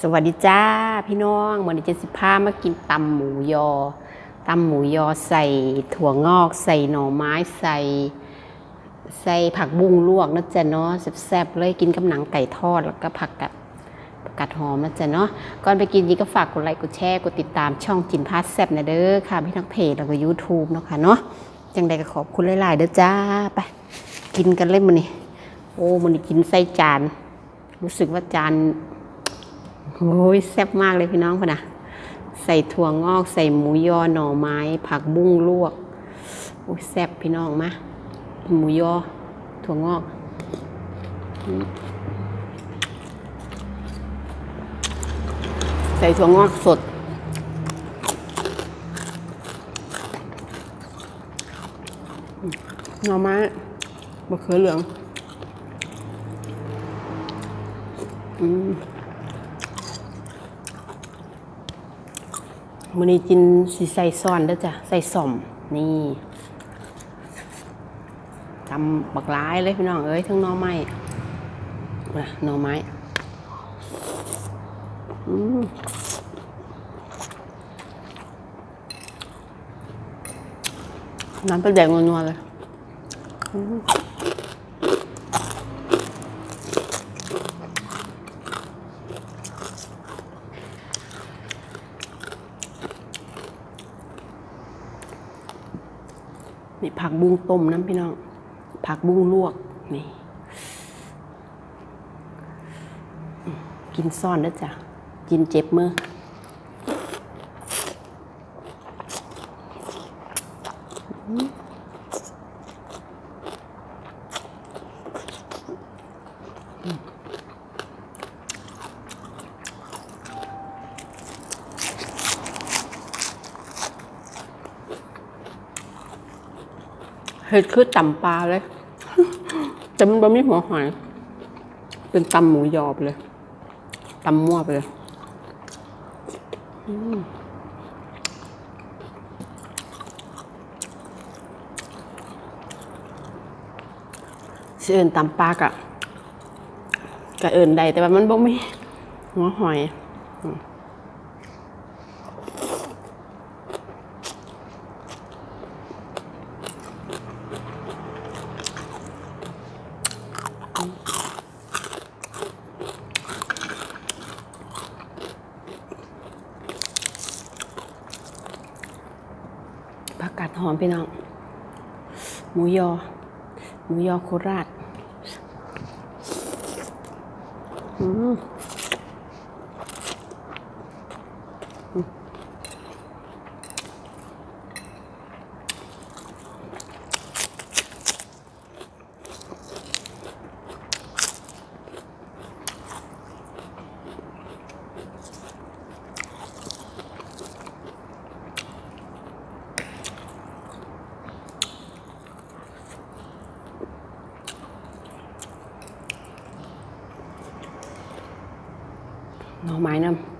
สวัสดีจ้าพี่น้องวันนี้เจะสิพามากินตำหมูยอตำหมูยอใส่ถั่วงอก ใส่หน่อไม้ใส่ ใส่ผักบุ้งลวกนะจ๊ะเนาะแซ่บๆเลยกินกับหนังไก่ทอดแล้วก็ผักกัดผักกัดหอมนะจ๊ะเนาะก่อนไปกินนี้ก็ฝากกดไลค์กดแชร์กดติดตามช่องจินพาสแซ่บนะเด้อค่ะพี่ทั้งเพจแล้วก็ยูทูบเนาะค่ะเนาะจังใดก็ขอบคุณหลายๆเด้อจ้าไป กินกันเลยมันนี่โอ้มันนี่กินใส่จาน รู้สึกว่าจาน โอ้ยแซ่บมากเลยพี่น้องพ่อนะใส่ถั่วงอก ใส่หมูยอหน่อไม้ ผักบุ้งลวกโอ้ยแซ่บพี่น้องมาหมูยอ ถั่วงอกใส่ถั่วงอกสด หน่อไม้มะเขือเหลือง อืม มือนี้กินสิใส่ซ้อนเด้อจ้ะใส่สมนี่ตำบักหลายเลยพี่น้องเอ้ยทั้งนอไม้นะนอไม้อืมน้ำปลาแดงนัวๆเลย อืม นี่ผักบุ้งต้มน้ำพี่น้อง ผักบุ้งลวกนี่ กินซ่อนเด้จ้ะกินเจ็บมือ เห็ดคือตำปลาเลยแต่มันบะมีหัวหอยเป็นตำหมูยอไปเลยตำมั่วไปเลยอืมสิเอินตำปลากะกะเอินใดแต่ว่ามันบ่มีหัวหอยอืมผักกาด หอมพี่น้อง หมูยอ หมูยอโคราช อืม หน่อไม้น้ำ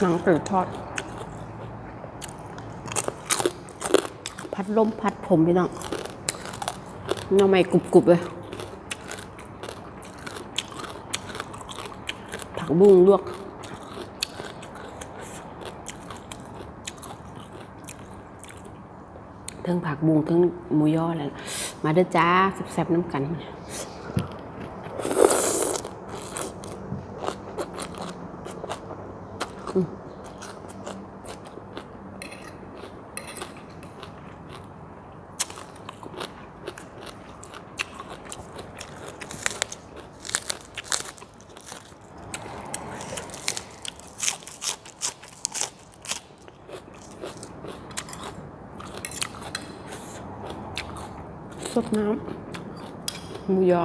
หนังตืดทอด พัดลมพัดผมพี่น้อง น่อไม้กรุบๆเลย ผักบุ้งลวกเทิงผักบุ้งเทิงหมูย่อแหละมาเด้อจ้าแซ่บๆน้ำกันส ดน้ำหมูยอ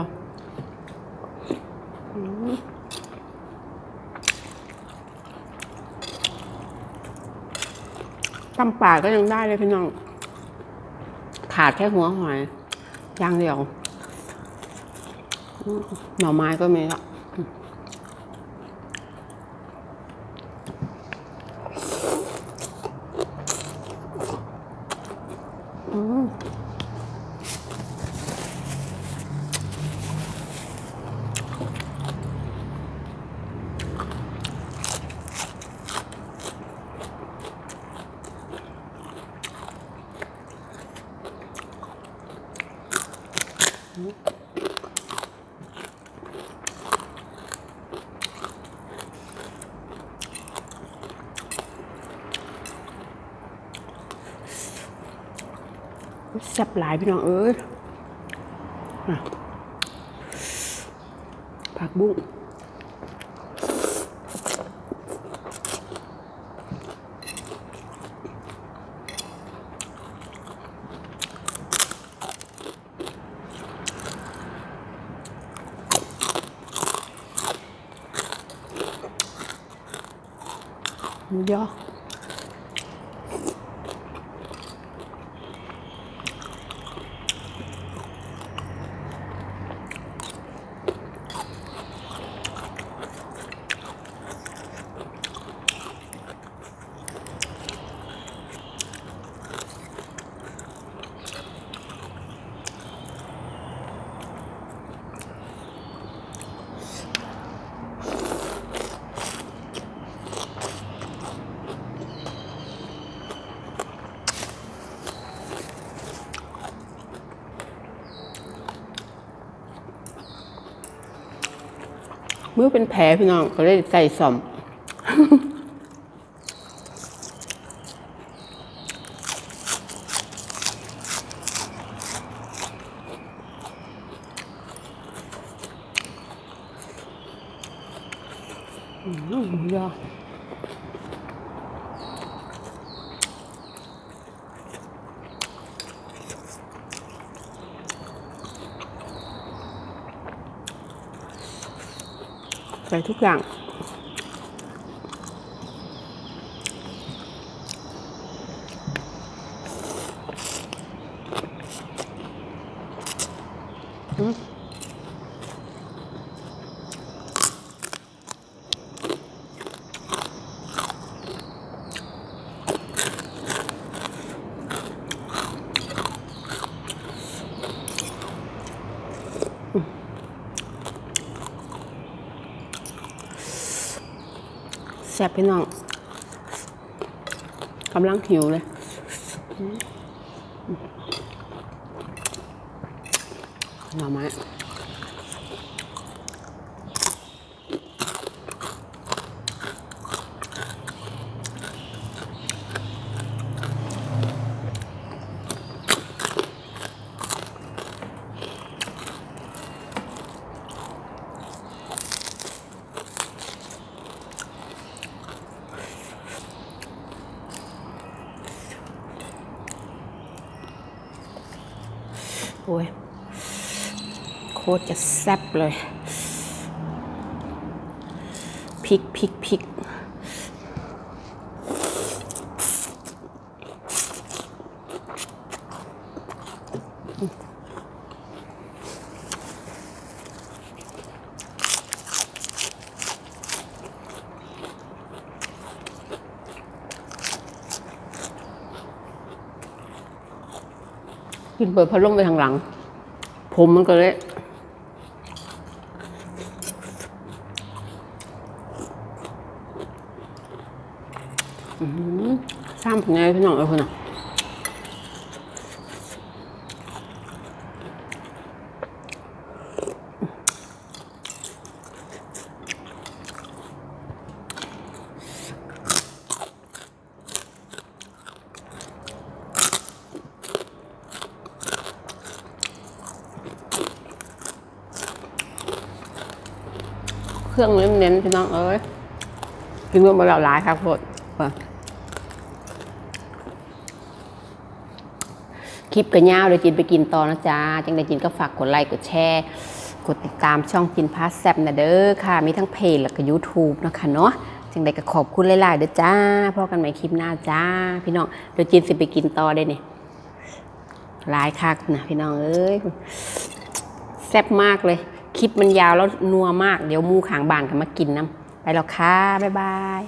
ตำป่าก็ยังได้เลยพี่น้อง ขาดแค่หัวหอยอย่างเดียว หน่อไม้ก็มีละอืม แซ่บหลายพี่น้องเอ้ยอะผักบุ้ง หมู มือเป็นแผลพี่น้องก็เลยใส่ซ่อมอืมหมูย ใส่ทุกอย่าง แซ่บพี่น้องกำลังหิวเลยหน่อไม้โอ้ย โคตรจะแซ่บเลยพริกพริกพริกกินเปิดพัดลมไปทางหลัง ผมมันก็เลยอื้อหือ ซ้ำผงไงพี่น้องเอ้ยคนน่ะเครื่องเน้นๆพี่น้องเอ้ยกินรวมมาแล้วหลายครับโคตรว่ะ คลิปกันยาวเดี๋ยวจินไปกินต่อนะจ๊ะจังได้จินก็ฝากกดไลค์กดแชร์กดติดตามช่องจินพาสแซบนะเด้อค่ะ มีทั้งเพจแล้วก็ YouTube นะคะเนาะจังได้ก็ขอบคุณหลายๆเด้อจ้าพบกันใหม่คลิปหน้าจ้า พี่น้องเดี๋ยวจินสิไปกินต่อได้เนี่ยหลายคักนะพี่น้องเอ้ยแซ่บมากเลย คลิปมันยาวแล้วนัวมาก เดี๋ยวมูขางบานก็มากินน้ำไปแล้วค่ะ บ๊ายบาย